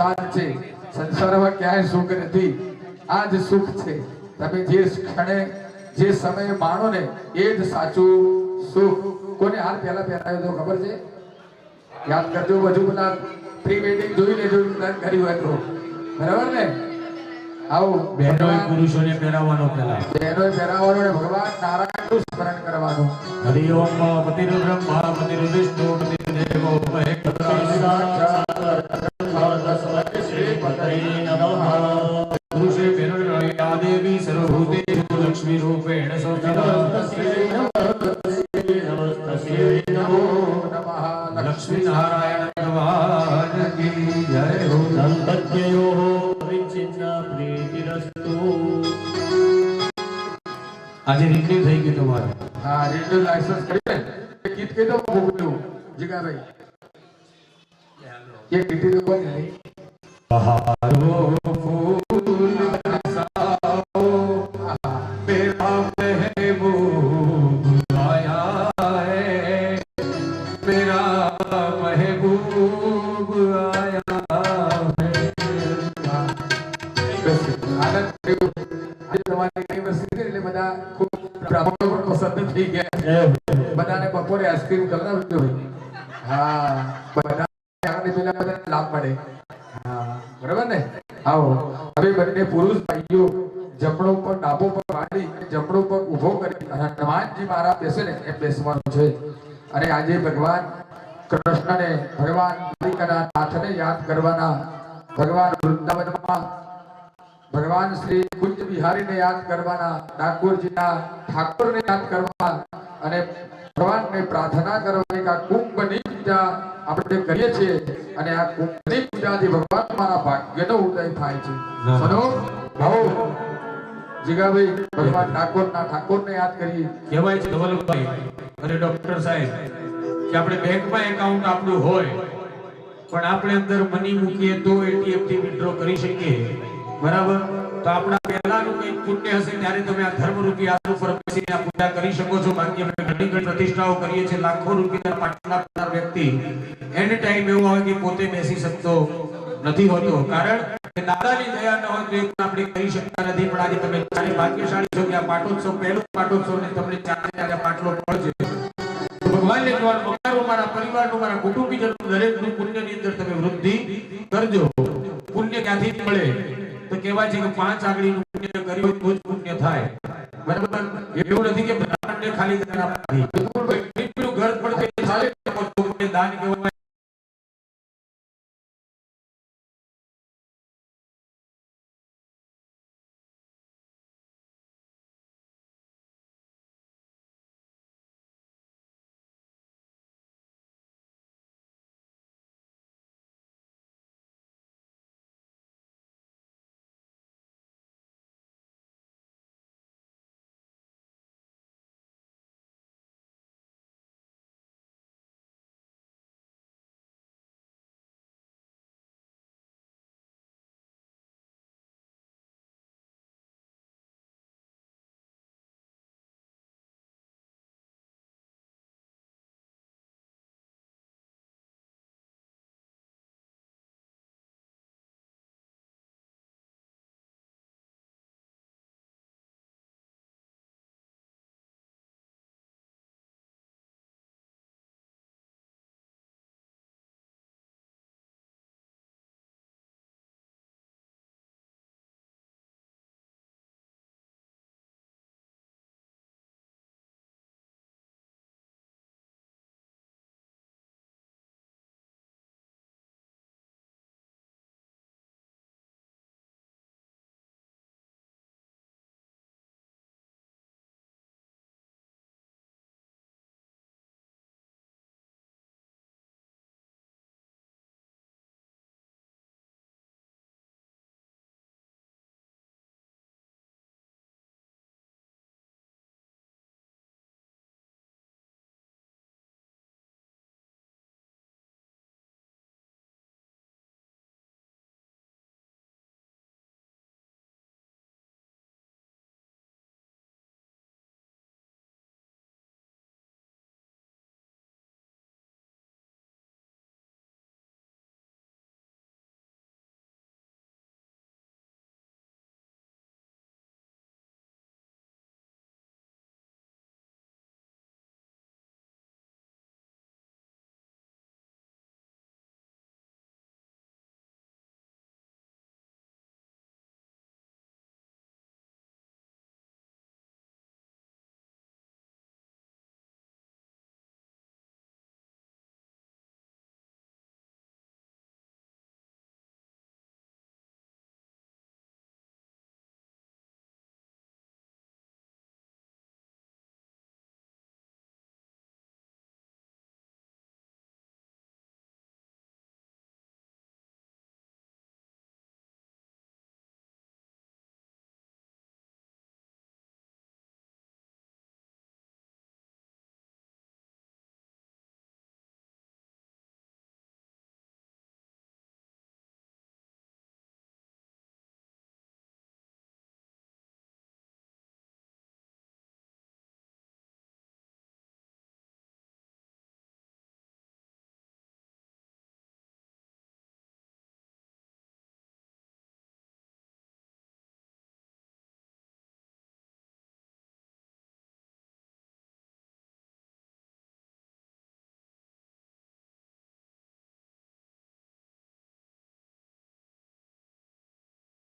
પ્રસાદ છે. સંસારમાં ક્યાંય સુખ નથી. આ જ સુખ છે. તમે જે ક્ષણે જે સમયે માણો ને એ જ સાચું સુખ. કોને હાલ પહેલા પહેરાયો તો ખબર છે? યાદ કરજો બધું બધા પ્રી વેડિંગ જોઈ લેજો કર્યું હોય તો. બરાબર ને? આવો બહેનો પુરુષોને પહેરાવવાનો પહેલા. બહેનોએ પહેરાવવાનો ને ભગવાન નારાયણનું સ્મરણ કરવાનું. હરિ ઓમ પતિર્બ્રહ્મા પતિર્વિષ્ણુ પતિર્દેવો પુરુષે આજે નીકળી થઈ ગયું તમારે. હા રેડિયો લાયસન્સ કરી ને એ તો કોઈ નહીં. બહારો લાભ પડે હા બરાબર ને આવો હવે બંને પુરુષ ભાઈઓ જમણો પર ડાબો પર વાળી જમણો પર ઊભો કરી હનુમાનજી મારા બેસે ને એ બેસવાનું છે. અને આજે ભગવાન કૃષ્ણને ભગવાન દ્વારિકાના નાથને યાદ કરવાના ભગવાન વૃંદાવનમાં ભગવાન શ્રી કુંજ બિહારીને યાદ કરવાના ઠાકોરજીના ઠાકોરને યાદ કરવા અને ભગવાનને પ્રાર્થના કરવાની કે આ કુંભની પૂજા આપણે કરીએ છીએ અને આ કુંભની પૂજાથી ભગવાન મારા ભાગ્યનો ઉદય થાય છે. સનો ભાવ જીગાભાઈ ભગવાન ઠાકોરના ઠાકોરને યાદ કરીએ. કહેવાય છે ધવલભાઈ અને ડોક્ટર સાહેબ કે આપણે બેંકમાં એકાઉન્ટ આપણું હોય, પણ આપણે અંદર મની મૂકીએ તો એટીએમથી વિડ્રો કરી શકીએ. બરાબર? તો આપણા પહેલાનું કંઈક પુણ્ય હશે, ત્યારે તમે આ ધર્મ રૂપી આસન ઉપર બેસીને આ પૂજા કરી શકો છો. બાકી અમે ઘણી ઘણી પ્રતિષ્ઠાઓ કરીએ છીએ. લાખો રૂપિયા પાટલા આપનાર વ્યક્તિ એન્ડ ટાઈમ એવું આવે કે પોતે બેસી શકતો નથી હોતો. કારણ કે દાદાની દયા ન હોય તો આપણે કરી શકતા નથી. પણ આજે તમે ચારે ભાગ્યશાળી છો કે આ પાટોત્સવ પહેલો પાટોત્સવ ને તમને ચારે ચારે પાટલો તો તમે વૃદ્ધિ કરજો. પુણ્ય ક્યાંથી મળે? તો કહેવાય છે કે પાંચ આંગળીનું પુણ્ય કર્યું તો જ થાય. બરાબર? એવું નથી કે બ્રાહ્મણને ખાલી દાન દાન કહેવાય.